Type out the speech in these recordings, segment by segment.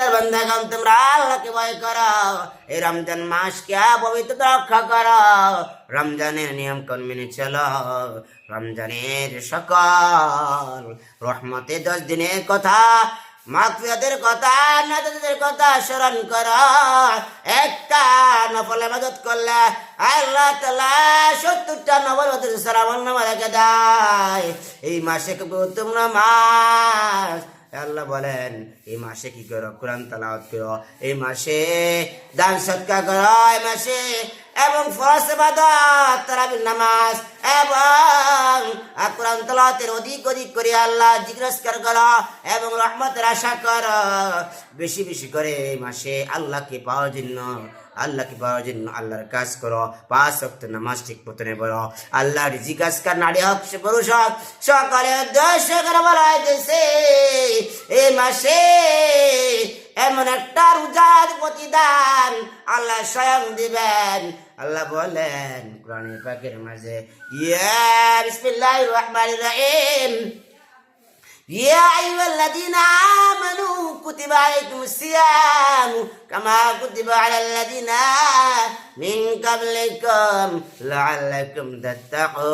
বন্ধাগণ তোমরা আল্লাহকে ভয় করো। এই রমজান মাসকে পবিত্র রক্ষা করো। রমজানের নিয়ম কোন মেনে রমজানের সকল রহমতে দশ দিনের কথা মাকফিয়াতের কথা নাজাদের কথা স্মরণ কর। একটা নফল আবাদত করলে আল্লাহ তালা সত্তরটা নফল সালামন নামা রেখে দেয়। এই মাসে খুব গুরুত্বপূর্ণ মাস আল্লাহ বলেন এই মাসে কি করো? কোরআন তালাওয়াত করো। এই মাসে দান সৎকার করো এই মাসে এবং ফরজ ইবাদত, তারাবির নামাজ এবং কোরআন তালাওয়াতের অধিক অধিক করে আল্লাহ জিজ্ঞাসকার করো এবং রহমতের আশা করো। বেশি বেশি করে এই মাসে আল্লাহকে পাওয়ার জন্য আল্লাহকে পাওয়ার জন্য আল্লাহর কাজ করো, পাঁচ শক্ত নামাজ ঠিক মতনে পড়ো আল্লাহর জিজ্ঞাসকার নারী হোক, সে পুরুষ হোক, সকালে উদ্দেশ্য করে এই মাসে এমন একটা রোজার প্রতিদান আল্লাহ স্বয়ং দিবেন। আল্লাহ বলেন, কোরআন পাকের মাঝে, ইয়া বিসমিল্লাহির রহমানির রহিম। يا أيها الذين آمنوا كتب عليكم الصيام كما كتب على الذين من قبلكم لعلكم تتقون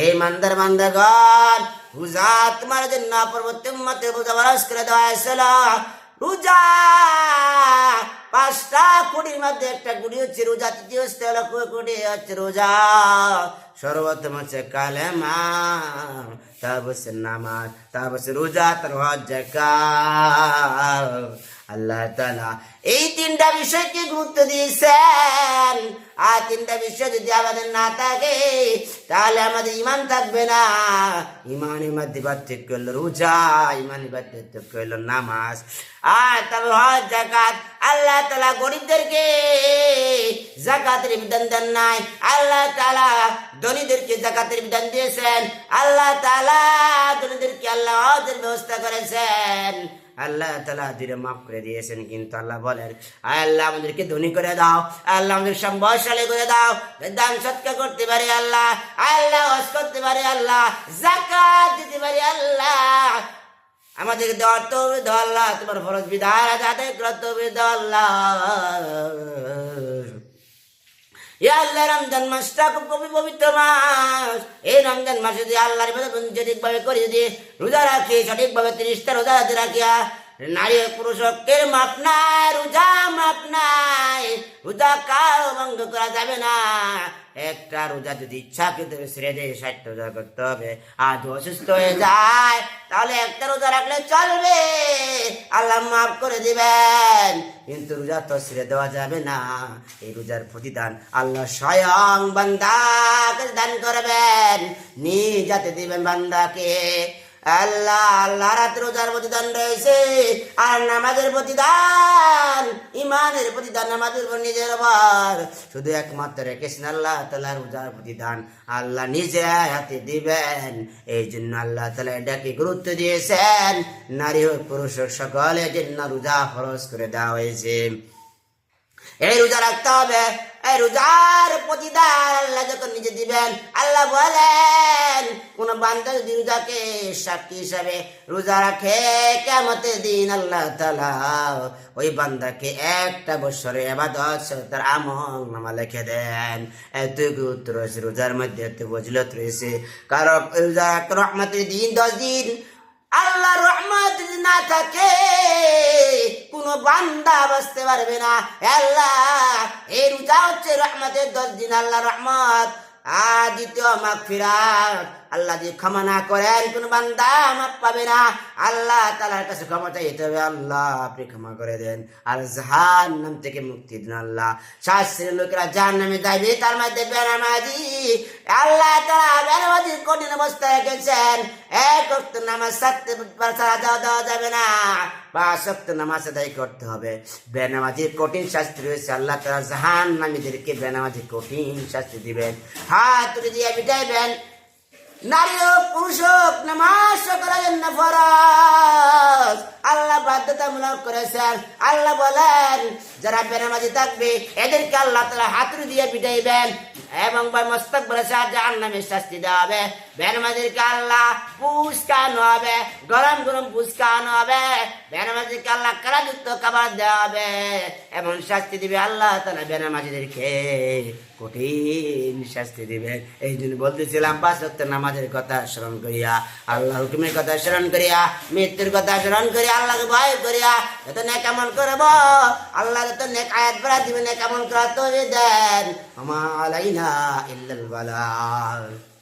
এই মান্দার মান্দাগণ রোজা তোমার জন্য পরবর্তী উম্মতের রোজা বরস করে দেওয়া হয়েছিল মধ্যে একটা গুড়ি হচ্ছে, রোজা তৃতীয় স্থল কুড়ি হচ্ছে রোজা। সর্বোত্তম হচ্ছে কালেমা, তারপর হচ্ছে নামাজ, তারপর হচ্ছে রোজা হচ্ছে আল্লাহ তালা এই তিনটা বিষয়কে গুরুত্ব দিয়েছেন। আর তিনটা বিষয় যদি আমাদের না থাকে, তাহলে আমাদের ইমান থাকবে না। ইমানের মধ্যে পার্থক্য হলো রোজা ইমানের পার্থক্য হলো নামাজ। আর তারপর হজ জাকাত আল্লাহ তালা গরিবদেরকে জাকাতের বিধান দেন নাই। আল্লাহ তালা ধনীদেরকে জাকাতের বিধান দিয়েছেন। আল্লাহ তালা ধনীদেরকে আল্লাহ ব্যবস্থা করেছেন। আল্লাহ তালা দিলে মাফ করে দিয়েছেন, কিন্তু আল্লাহ বলেন আল্লাহ, আমাদেরকে ধনী করে দাও। আল্লাহ, আমাদের সম্বলশালী করে দাও। দান সৎকার করতে পারি আল্লাহ। আল্লাহ করতে পারি আল্লাহ। জাকাত দিতে পারি আল্লাহ। আমাদেরকে দেওয়ার তো দাও আল্লাহ তোমার ফরজ বিধান আদায় হবে দাও আল্লাহ ইয়া আল্লাহ রমজান মাসটা খুব কবি পবিত্র মাস। এই রমজান মাসে যদি আল্লাহর ইবাদত সঠিকভাবে করি, যদি রোজা রাখি, সঠিকভাবে তিরিশটা রোজা রাখি রাখিয়া নারী পুরুষকের মাপ নাই, রোজা মাপ নাই, রোজা কাউ ভঙ্গ করা যাবে না? একটা রোজা যদি ইচ্ছা কিন্তু ছেড়ে দিয়ে ষাটটা রোজা করতে হবে। আর অসুস্থ হয়ে যায়, তাহলে একটা রোজা রাখলে চলবে। আল্লাহ মাফ করে দিবেন, কিন্তু রোজা তো ছেড়ে দেওয়া যাবে না। এই রোজার প্রতিদান আল্লাহ স্বয়ং বান্দাকে দান করবেন। নিজাতে দিবেন বান্দাকে। আল্লাহ আল্লাহ রাত রোজার প্রতিদান রয়েছে। আর নামাজের প্রতিদান ইমানের প্রতিদান নামাজের উপর নিজের উপর। শুধু একমাত্র রেখেছেন আল্লাহ তালা রোজার প্রতিদান। আল্লাহ নিজে হাতে দিবেন। এই জন্য আল্লাহ তালা এটাকে গুরুত্ব দিয়েছেন। নারী হোক পুরুষ হোক সকলের জন্য রোজা ফরজ করে দেওয়া হয়েছে। এই রোজা রাখতে হবে। এই রোজার প্রতিদান আল্লাহ যখন নিজে দিবেন। আল্লাহ বলেন, কোন বান্ধব যদি রোজাকে সাক্ষী হিসাবে রোজা রাখে কেমতে দিন আল্লাহ তালা ওই বান্দাকে একটা বছরে এবাদত তার আমল নামা লিখে দেন। এত গুরুত্ব রয়েছে রোজার মধ্যে এত বজলত রয়েছে। কারণ রোজা রাখতে রহমতের দিন দশ দিন। আল্লাহ রহমত যদি না থাকে, কোন বান্দা বাঁচতে পারবে না। আল্লাহ, এই রোজা হচ্ছে রহমতের দশ দিন, আল্লাহ রহমত। আর আল্লাহ যদি ক্ষমা না করেন, কোন বান্দা মাপ পাবে না। আল্লাহ তালার কাছে ক্ষমা হবে, আল্লাহ আপনি ক্ষমা করে দেন। আর জাহান নাম থেকে মুক্তি দিন, আল্লাহ। শাস্ত্রের লোকেরা জাহান নামে যাইবে, তার মধ্যে বেনামাজি। আল্লাহ বেনামাজির কঠিন রেখেছেন এক নামাজ ছাড়া দেওয়া যাবে না। পাঁচ নামাজ আদায় করতে হবে। কঠিন শাস্তি রয়েছে, আল্লাহ তারা জাহান নামীদেরকে কঠিন শাস্তি দিবেন। হাত তুলে দিয়ে বিটাইবেন নারী হোক, পুরুষ হোক, নামাজ করার জন্য ফরজ। আল্লাহ বাধ্যতামূলক করেছেন। আল্লাহ বলেন যারা বেনামাজি থাকবে, এদেরকে আল্লাহ তালা হাতুড়ি দিয়ে পিটাইবেন এবং ভাই মস্তক বলে জাহান নামে শাস্তি দেওয়া হবে বেনামাজিরকে আল্লাহ পুষ্কানো হবে, গরম গরম পুষ্কানো হবে। বেনামাজিরকে আল্লাহ কারাযুক্ত খাবার দেওয়া হবে এমন শাস্তি দিবে আল্লাহ তালা বেনামাজিদেরকে। কঠিন শাস্তি দিবেন এই জন্য বলতেছিলাম, পাঁচ সত্য নামাজের কথা স্মরণ করিয়া আল্লাহ হুকুমের কথা স্মরণ করিয়া, মৃত্যুর কথা স্মরণ করিয়া, আল্লাহকে ভয় করিয়া, যত নে কেমন করব, আল্লাহ যত নেক আয়াত পড়া দিবেন কেমন করা তো দেন। আমা আলাইনা ইল্লাল বালাগ।